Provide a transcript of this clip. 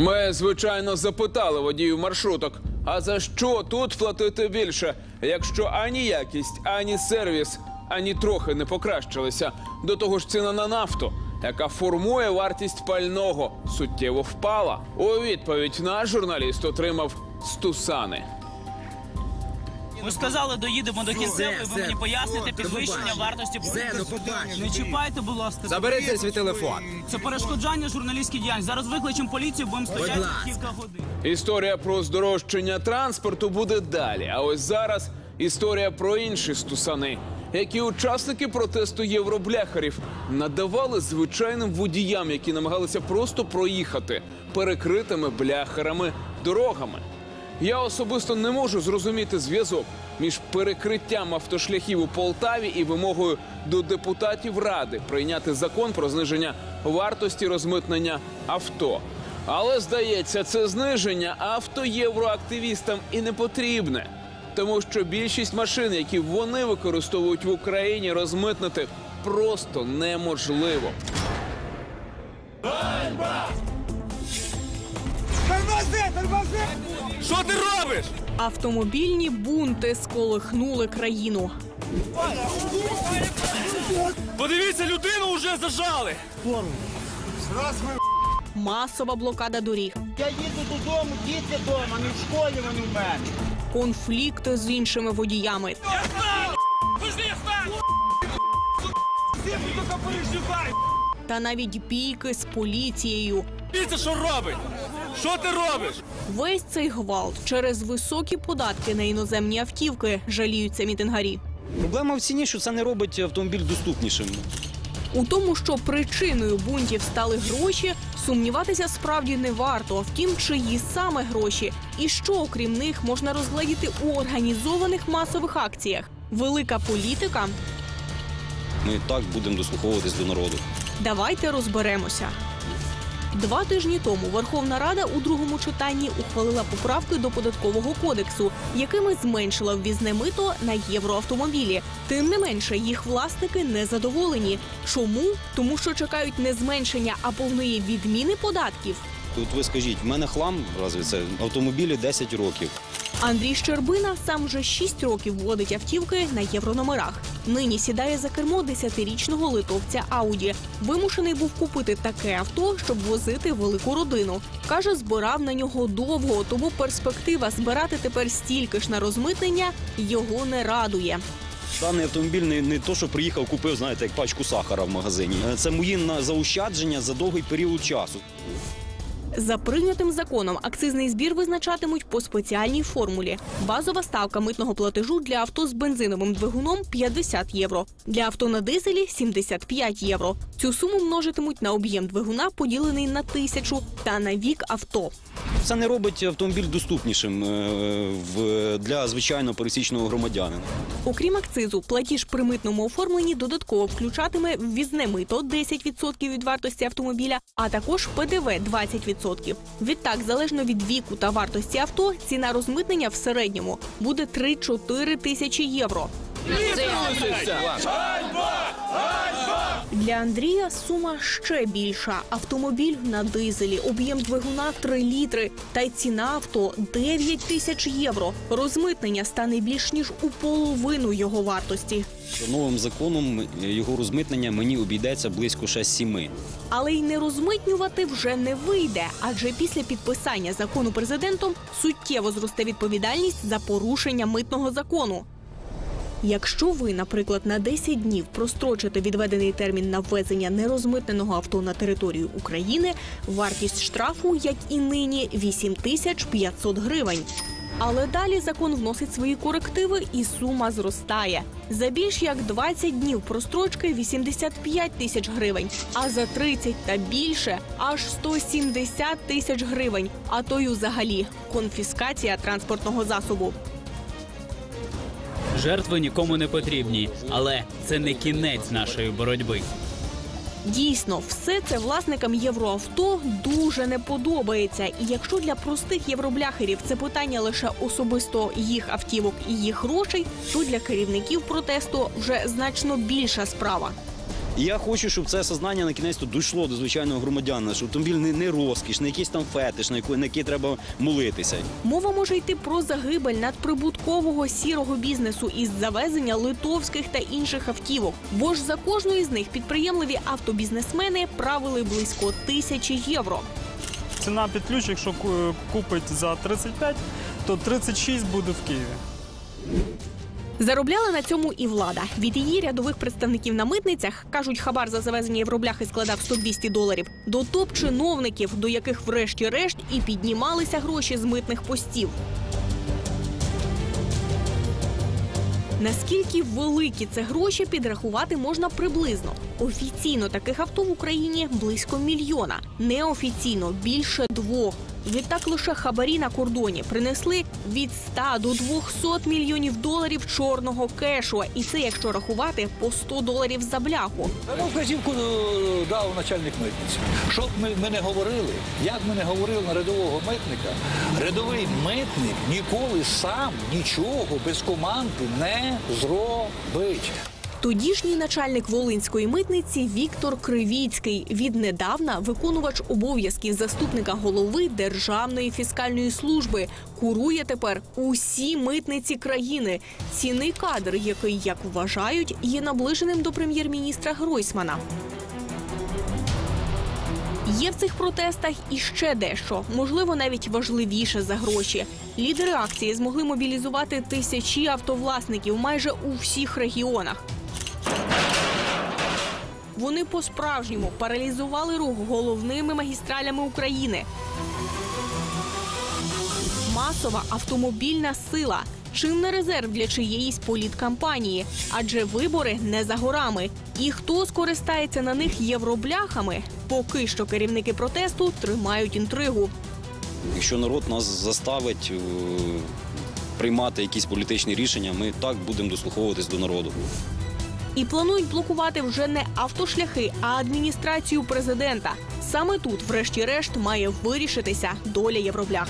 Ми, звичайно, запитали водіїв маршруток. А за що тут платити більше, якщо ані якість, ані сервіс, ані трохи не покращилися. До того ж, ціна на нафту, яка формує вартість пального, суттєво впала. У відповідь наш журналіст отримав стусани. Ви сказали, доїдемо до кінцевої, ви мені поясните підвищення вартості Все, до побачення. Не чіпайте, будь ласка. Забери свій телефон. Це перешкоджання журналістській діяльності. Зараз викличемо поліцію, будемо стояти ласка. кілька годин. Історія про здорожчання транспорту буде далі. А ось зараз історія про інші стусани, які учасники протесту євробляхарів надавали звичайним водіям, які намагалися просто проїхати перекритими бляхарами дорогами. Я особисто не можу зрозуміти зв'язок між перекриттям автошляхів у Полтаві і вимогою до депутатів ради прийняти закон про зниження вартості розмитнення авто. Але здається, це зниження автоєвроактивістам і не потрібне, тому що більшість машин, які вони використовують в Україні, розмитнити просто неможливо. Що ти робиш? Автомобільні бунти сколихнули країну. Подивіться, людину вже зажали. Масова блокада доріг, Я їду додому, діти вдома, не в школі вони в мене. конфлікти з іншими водіями Я знаю! Я знаю! Та навіть бійки з поліцією. Дивіться, що робить? Що ти робиш? Весь цей гвалт через високі податки на іноземні автівки жаліються мітингарі. Проблема в ціні, що це не робить автомобіль доступнішим. У тому, що причиною бунтів стали гроші, сумніватися справді не варто. Втім, чиї саме гроші і що окрім них можна розгледіти у організованих масових акціях. Велика політика. Ми так будемо дослуховуватись до народу. Давайте розберемося. Два тижні тому Верховна Рада у другому читанні ухвалила поправки до податкового кодексу, якими зменшила ввізне мито на євроавтомобілі. Тим не менше, їх власники не задоволені. Чому? Тому що чекають не зменшення, а повної відміни податків. Тут ви скажіть, в мене хлам разві це автомобілі 10 років. Андрій Щербина сам вже 6 років водить автівки на єврономерах. Нині сідає за кермо 10-річного литовця Ауді. Вимушений був купити таке авто, щоб возити велику родину. Каже, збирав на нього довго, тому перспектива збирати тепер стільки ж на розмитнення його не радує. Даний автомобіль не, не то, що приїхав, купив, знаєте, як пачку сахара в магазині. Це мої заощадження за довгий період часу. За прийнятим законом акцизний збір визначатимуть по спеціальній формулі. Базова ставка митного платежу для авто з бензиновим двигуном 50 євро, для авто на дизелі 75 євро. Цю суму множитимуть на об'єм двигуна, поділений на тисячу, та на вік авто. Це не робить автомобіль доступнішим е, для звичайного пересічного громадянина. Окрім акцизу, платіж при митному оформленні додатково включатиме ввізне мито 10% від вартості автомобіля, а також ПДВ 20%. Відтак, залежно від віку та вартості авто, ціна розмитнення в середньому буде 3-4 тисячі євро. Для Андрія сума ще більша. Автомобіль на дизелі, об'єм двигуна 3 літри, та й ціна авто 9 тисяч євро. Розмитнення стане більш ніж у половину його вартості. Новим законом його розмитнення мені обійдеться близько ще 7. Але й не розмитнювати вже не вийде, адже після підписання закону президентом суттєво зросте відповідальність за порушення митного закону. Якщо ви, наприклад, на 10 днів прострочите відведений термін на ввезення нерозмитненого авто на територію України, вартість штрафу, як і нині, 8500 гривень. Але далі закон вносить свої корективи і сума зростає. За більш як 20 днів прострочки 85 тисяч гривень, а за 30 та більше аж 170 тисяч гривень, а то й взагалі конфіскація транспортного засобу. Жертви нікому не потрібні, але це не кінець нашої боротьби. Дійсно, все це власникам євроавто дуже не подобається. І якщо для простих євробляхерів це питання лише особисто їх автівок і їх грошей, то для керівників протесту вже значно більша справа. І я хочу, щоб це сознання на кінець дійшло до звичайного громадянина, що автомобіль не, не розкіш, не якийсь там фетиш, на який, на який треба молитися. Мова може йти про загибель надприбуткового сірого бізнесу із завезення литовських та інших автівок. Бо ж за кожну із них підприємливі автобізнесмени правили близько тисячі євро. Ціна під ключ, якщо купить за 35, то 36 буде в Києві. Заробляла на цьому і влада. Від її рядових представників на митницях кажуть, хабар за завезення в рублях і складав 100-200 доларів. До топ-чиновників, до яких врешті-решт і піднімалися гроші з митних постів. Наскільки великі це гроші підрахувати можна приблизно. Офіційно таких авто в Україні близько мільйона, неофіційно більше двох. Відтак лише хабарі на кордоні принесли від 100 до 200 мільйонів доларів чорного кешу. І це якщо рахувати по 100 доларів за бляху. Ну, вказівку е, дав начальник митниці. Що б ми, ми не говорили, як ми не говорили на рядового митника, рядовий митник ніколи сам нічого без команди не зробить. Тодішній начальник Волинської митниці Віктор Кривіцький віднедавна виконувач обов'язків заступника голови Державної фіскальної служби. Курує тепер усі митниці країни. Цінний кадр, який, як вважають, є наближеним до прем'єр-міністра Гройсмана. Є в цих протестах і ще дещо, можливо, навіть важливіше за гроші. Лідери акції змогли мобілізувати тисячі автовласників майже у всіх регіонах. Вони по-справжньому паралізували рух головними магістралями України. Масова автомобільна сила. Чим не резерв для чиєїсь політкампанії, адже вибори не за горами. І хто скористається на них євробляхами? Поки що керівники протесту тримають інтригу. Якщо народ нас заставить е, приймати якісь політичні рішення, ми так будемо дослуховуватись до народу. І планують блокувати вже не автошляхи, а адміністрацію президента. Саме тут, врешті-решт, має вирішитися доля євроблях.